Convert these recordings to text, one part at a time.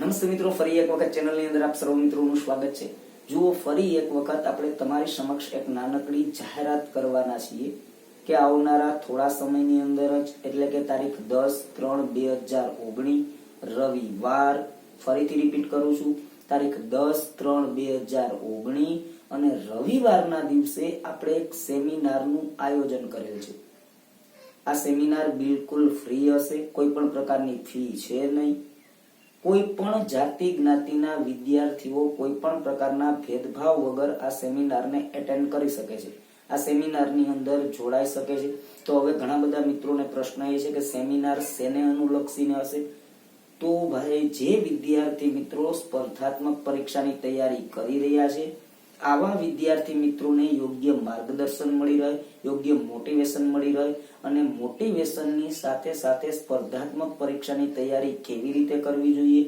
નમસ્તે મિત્રો, ફરી એક વખત ચેનલની અંદર આપ સર્વ મિત્રોનું સ્વાગત છે. જુઓ, ફરી એક વખત આપણે તમારી સમક્ષ એક નાનકડી જાહેરાત કરવાના છીએ કે આવનારા થોડા સમયની અંદર જ, એટલે કે તારીખ દસ ત્રણ બે હજાર ઓગણીસ રવિવાર, ફરીથી રિપીટ કરું છું, તારીખ દસ ત્રણ બે હજાર ઓગણીસ અને રવિવારના દિવસે આપણે એક સેમિનારનું આયોજન કરેલ છે. આ સેમિનાર બિલકુલ ફ્રી હશે, કોઈ પણ પ્રકારની ફી છે નહીં. કોઈ પણ જાતિ જ્ઞાતિના વિદ્યાર્થીઓ કોઈ પણ પ્રકારના ભેદભાવ વગર આ સેમિનારને એટેન્ડ કરી શકે છે. આ સેમિનારની અંદર જોડાઈ શકે છે. તો હવે ઘણા બધા મિત્રોને પ્રશ્ન એ છે કે સેમિનાર શેને અનુલક્ષીને હશે? તો ભાઈ, જે વિદ્યાર્થી મિત્રો સ્પર્ધાત્મક પરીક્ષાની તૈયારી કરી રહ્યા છે આવા વિદ્યાર્થી મિત્રોને યોગ્ય માર્ગદર્શન મળી રહે, યોગ્ય મોટિવેશન મળી રહે અને મોટિવેશનની સાથે સાથે સ્પર્ધાત્મક પરીક્ષાની તૈયારી કેવી રીતે કરવી જોઈએ,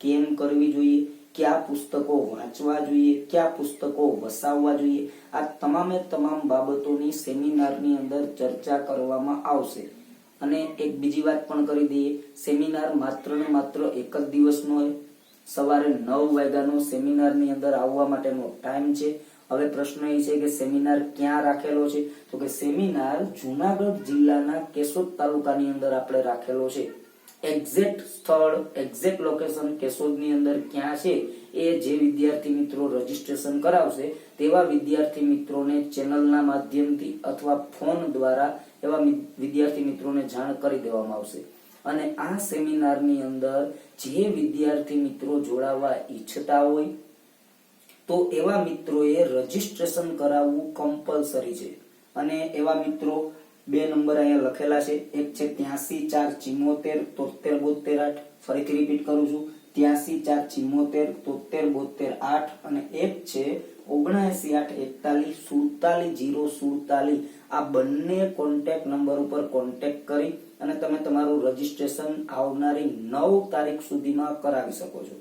કેમ કરવી જોઈએ, કયા પુસ્તકો વાંચવા જોઈએ, કયા પુસ્તકો વસાવવા જોઈએ, આ તમામે તમામ બાબતોની સેમિનારની અંદર ચર્ચા કરવામાં આવશે. અને એક બીજી વાત પણ કરી દઈએ, સેમિનાર માત્ર ને માત્ર એક જ દિવસનો હોય સવારે નવ વાગ્યાનો સેમિનારની અંદર આવવા માટેનો ટાઈમ છે. હવે પ્રશ્ન એ છે કે સેમિનાર ક્યાં રાખેલો છે? તો કે સેમિનાર જુનાગઢ જિલ્લાના કેશોદ તાલુકાની અંદર આપણે રાખેલો છે. એક્ઝેક્ટ સ્થળ એક્ઝેક્ટ લોકેશન કેશોદની અંદર ક્યાં છે એ જે વિદ્યાર્થી મિત્રો રજીસ્ટ્રેશન કરાવશે તેવા વિદ્યાર્થી મિત્રોને ચેનલના માધ્યમથી અથવા ફોન દ્વારા એવા વિદ્યાર્થી મિત્રોને જાણ કરી દેવામાં આવશે. અને આ સેમિનારની અંદર જે વિદ્યાર્થી મિત્રો જોડાવા ઈચ્છતા હોય, તો એવા મિત્રોએ રજીસ્ટ્રેશન કરાવવું કમ્પલસરી છે. અને એવા મિત્રો બે નંબર અહીંયા લખેલા છે. એક છે ત્યાંસી ચાર ચિમોતેર તોતેર બોતેર આઠ. ફરીથી રિપીટ કરું છું. ત્યાંસી ચાર ચિમોતેર તોતેર બોતેર આઠ અને એક છે ઓગણસી આઠ એકતાલીસ સુડતાલીસ, જીરો સુડતાલીસ. આ બંને કોન્ટેક્ટ નંબર ઉપર કોન્ટેક્ટ કરી અને તમે તમારું રજીસ્ટ્રેશન આવનારી નવ તારીખ સુધીમાં કરાવી શકો છો.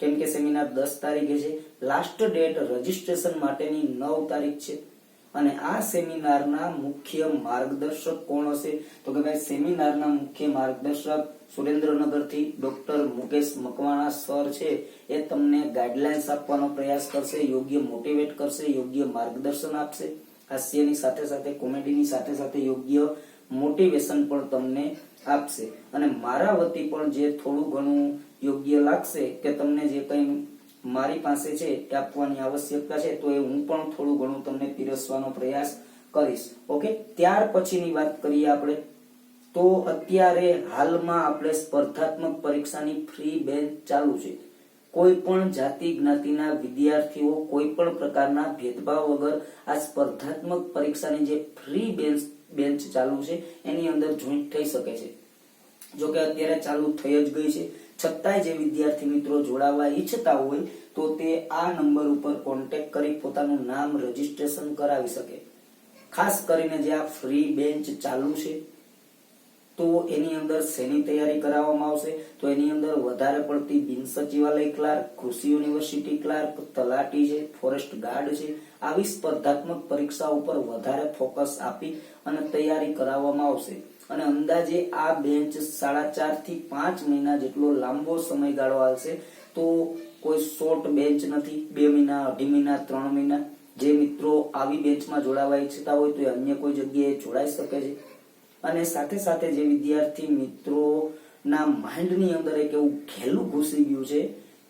કેમ કે સેમિનાર દસ તારીખે છે. લાસ્ટ ડેટ રજીસ્ટ્રેશન માટેની નવ તારીખ છે. અને આ સેમિનારના મુખ્ય માર્ગદર્શક કોણ હશે? તો કે ભાઈ સેમિનારના મુખ્ય માર્ગદર્શક સુરેન્દ્રનગરથી ડોક્ટર મુકેશ મકવાણા સર છે. એ તમને ગાઈડલાઇન્સ આપવાનો પ્રયાસ કરશે, યોગ્ય મોટિવેટ કરશે, યોગ્ય માર્ગદર્શન આપશે. હાસ્યની સાથે સાથે, કોમેડીની સાથે સાથે યોગ્ય મોટિવેશન પણ તમને આપશે. અને મારા વતી પણ જે થોડું ઘણું યોગ્ય લાગશે કે તમને જે કંઈ મારી પાસે છે એ આપવાની આવશ્યકતા છે, તો એ હું પણ થોડું ઘણું તમને પીરસવાનો પ્રયાસ કરીશ. ઓકે? ત્યાર પછીની વાત કરીએ આપણે. તો અત્યારે હાલમાં આપણે સ્પર્ધાત્મક પરીક્ષાની ફ્રી બેચ ચાલુ છે. કોઈ પણ જાતિ, જ્ઞાતિના વિદ્યાર્થીઓ કોઈ પણ પ્રકારના ભેદભાવ વગર આ સ્પર્ધાત્મક પરીક્ષાની જે ફ્રી બેન્ચ બેન્ચ ચાલુ છે, એની અંદર જોઈન્ટ થઈ શકે છે. જો કે અત્યારે ચાલુ થઈ જ ગઈ છે. છતાંય જે વિદ્યાર્થી મિત્રો જોડાવા ઈચ્છતા હોય, તો તે આ નંબર ઉપર કોન્ટેક્ટ કરી પોતાનું નામ રજીસ્ટ્રેશન કરાવી શકે. ખાસ કરીને જે આ ફ્રી બેન્ચ ચાલુ છે તો એની અંદર શેની તૈયારી કરાવવામાં આવશે? તો એની અંદર વધારે પડતી બિન સચિવાલય ક્લાર્ક, કૃષિ યુનિવર્સિટી ક્લાર્ક, તલાટી છે, ફોરેસ્ટ ગાર્ડ છે, આવી સ્પર્ધાત્મક પરીક્ષા ઉપર વધારે ફોકસ આપી અને તૈયારી કરાવવામાં આવશે. અને અંદાજે આ બેન્ચ સાડા ચારથી પાંચ મહિના જેટલો લાંબો સમયગાળો આવશે તો કોઈ શોર્ટ બેન્ચ નથી, બે મહિના, અઢી મહિના, ત્રણ મહિના. જે મિત્રો આવી બેન્ચમાં જોડાવા ઈચ્છતા હોય તો એ અન્ય કોઈ જગ્યાએ જોડાઈ શકે છે. અને સાથે સાથે જે વિદ્યાર્થી મિત્રો ના માઇન્ડની અંદર એક એવું ખેલું ઘૂસી ગયું છે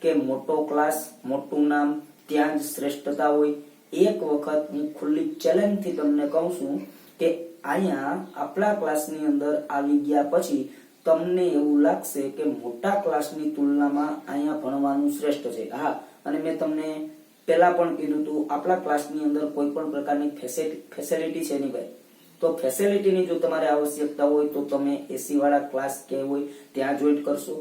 કે મોટો ક્લાસ મોટું નામ, ત્યાં જ શ્રેષ્ઠતા હોય. એક વખત હું ખુલ્લી ચેલેન્જથી તમને કહું છું કે અહીંયા આપણા ક્લાસની અંદર આવી ગયા પછી તમને એવું લાગશે કે મોટા ક્લાસની તુલનામાં અહીંયા ભણવાનું શ્રેષ્ઠ છે. હા, અને મેં તમને પહેલા પણ કીધું હતું, આપણા ક્લાસની અંદર કોઈ પણ પ્રકારની ફેસિલિટી છે નહીં ભાઈ. તો ફેસિલિટીની જો તમારે આવશ્યકતા હોય તો તમે એસી વાળા ક્લાસ કે હોય ત્યાં જોઈન કરશો.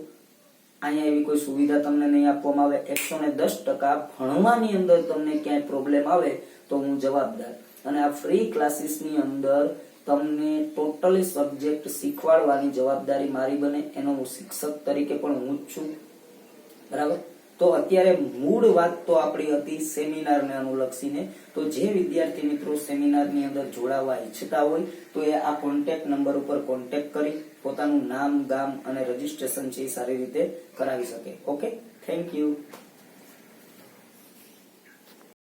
અહીંયા એવી કોઈ સુવિધા તમને નહીં આપવામાં આવે. એકસો ને દસ ટકા ભણવાની અંદર તમને ક્યાંય પ્રોબ્લેમ આવે તો હું જવાબદાર. અને આ ફ્રી ક્લાસીસની અંદર તમને ટોટલી સબ્જેક્ટ શીખવાડવાની જવાબદારી મારી બને. એનો હું શિક્ષક તરીકે પણ હું જ છું. બરાબર? તો અત્યારે મૂળ વાત તો આપણી હતી સેમિનારને અનુલક્ષીને. તો જે વિદ્યાર્થી મિત્રો સેમિનારની અંદર જોડાવા ઈચ્છતા હોય, તો એ આ કોન્ટેક્ટ નંબર ઉપર કોન્ટેક્ટ કરી પોતાનું નામ, ગામ અને રજીસ્ટ્રેશન છે એ સારી રીતે કરાવી શકે. Okay thank you